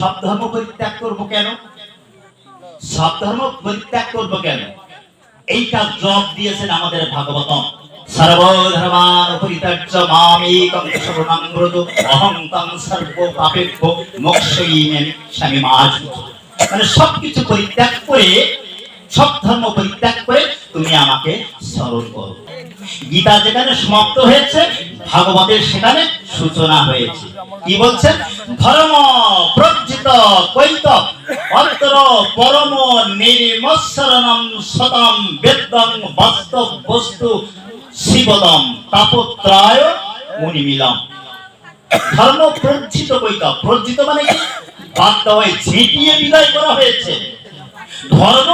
সব ধর্ম পরিত্যাগ করব কেন? সব ধর্ম পরিত্যাগ করব কেন? এইটা জব দিয়েছেন আমাদের ভাগবতম। সর্বধর্মান পরিত্যাজ্য মামেকং শরণং ব্রজ অহং তং সর্ব পাপেভ্য মোক্ষয়িমি স্বামী মাজ মানে সবকিছু পরিত্যাগ করে, সব ধর্ম পরিত্যাগ করে তুমি আমাকে স্মরণ গীতা যেখানে সমাপ্ত হয়েছে, ভাগবতের সেখানে সূচনা হয়েছে। কি বলছেন? ধর্ম প্রজ্জিত কৈত অত্র পরম নির্মৎসরণম সতম বেদম বাস্তব বস্তু শিবদম তাপত্রায় মুনিমিলম। ধর্ম প্রজ্জিত কৈত প্রজ্জিত মানে কি? বাদ দেওয়ায় ঝেঁটিয়ে বিদায় করা হয়েছে। ধর্ম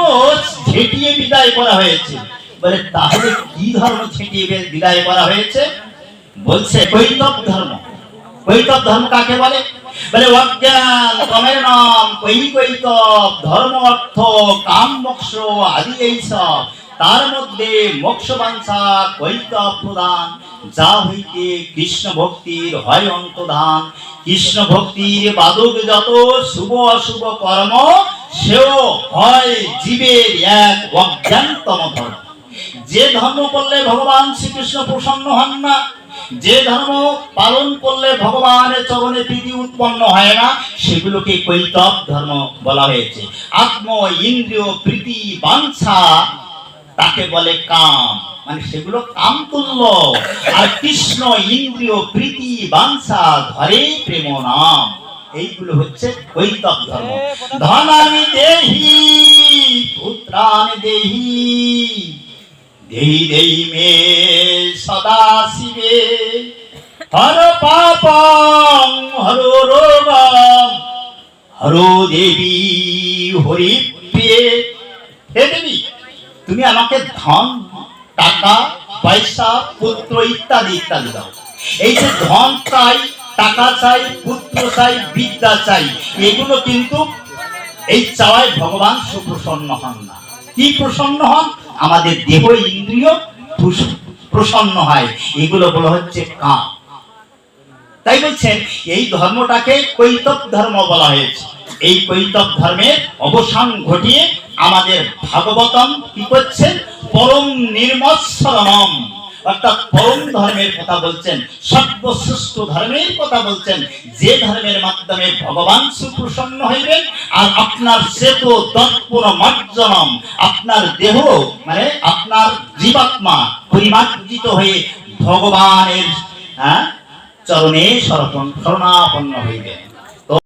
ঝেঁটিয়ে বিদায় করা হয়েছে। বলে, তাহলে কি ধর্ম ছেটিয়ে বিদায় করা হয়েছে? বলছে কৈতব ধর্ম। কৈতব ধর্ম কাকে বলে? বলে, অজ্ঞান কই কৈতব ধর্ম অর্থ, কাম মোক্ষ, আদি এইসব তার মধ্যে মোক্ষ বাঞ্ছা কৈতব প্রদান। যা হইতে কৃষ্ণ ভক্তির হয় অন্তধান কৃষ্ণ ভক্তির বাদক যত শুভ অশুভ কর্ম, সেও হয় জীবের এক অজ্ঞানতম ধর্ম। যে ধর্ম করলে ভগবান শ্রীকৃষ্ণ প্রসন্ন হন না, যে ধর্ম পালন করলে ভগবানের চরণে প্রীতি উৎপন্ন হয় না, সেগুলোকে কৈতব ধর্ম বলা হয়েছে। আত্ম, ইন্দ্রিয়, প্রীতি, বাঞ্ছা, তাকে বলে কাম। মানে সেগুলো কাম তুল্য আর কৃষ্ণ, ইন্দ্রিয়, প্রীতি, বাঞ্ছা, ধরে প্রেম নাম, এইগুলো হচ্ছে কৈতব ধর্ম। ধনানি দেহি পুত্রানি দেহি। দেহি দেহি মে সদা শিবে। হর পাপং, হর রোগম, হরো দেবী হরি প্রিয়ে হে দেবী, তুমি আমাকে ধন, টাকা, পয়সা, পুত্র ইত্যাদি ইত্যাদি দাও। এই যে ধন চাই, টাকা চাই, পুত্র চাই, বিদ্যা চাই, এগুলো কিন্তু এই চাওয়ায় ভগবান সুপ্রসন্ন হন না। কি প্রসন্ন হন? আমাদের দেহ ইন্দ্রিয় প্রসন্ন হয়। এগুলো বলা হচ্ছে কাম। তাই বলছেন, এই ধর্মটাকে কৈতব ধর্ম বলা হয়েছে। এই কৈতব ধর্মের অবসান ঘটিয়ে আমাদের ভাগবতম কি করছেন পরম নির্মৎসরণম অর্থাৎ পরম ধর্মের কথা বলছেন, সর্বশ্রেষ্ঠ ধর্মের কথা বলছেন, যে ধর্মের মাধ্যমে ভগবান সুপ্রসন্ন হইবেন, আর আপনার শ্বেত দর্পণ মজ্জনম, আপনার দেহ মানে আপনার জীবাত্মা পরিমার্জিত হয়ে ভগবানের হ্যাঁ চরণে শরণ শরণাপন্ন হইবেন।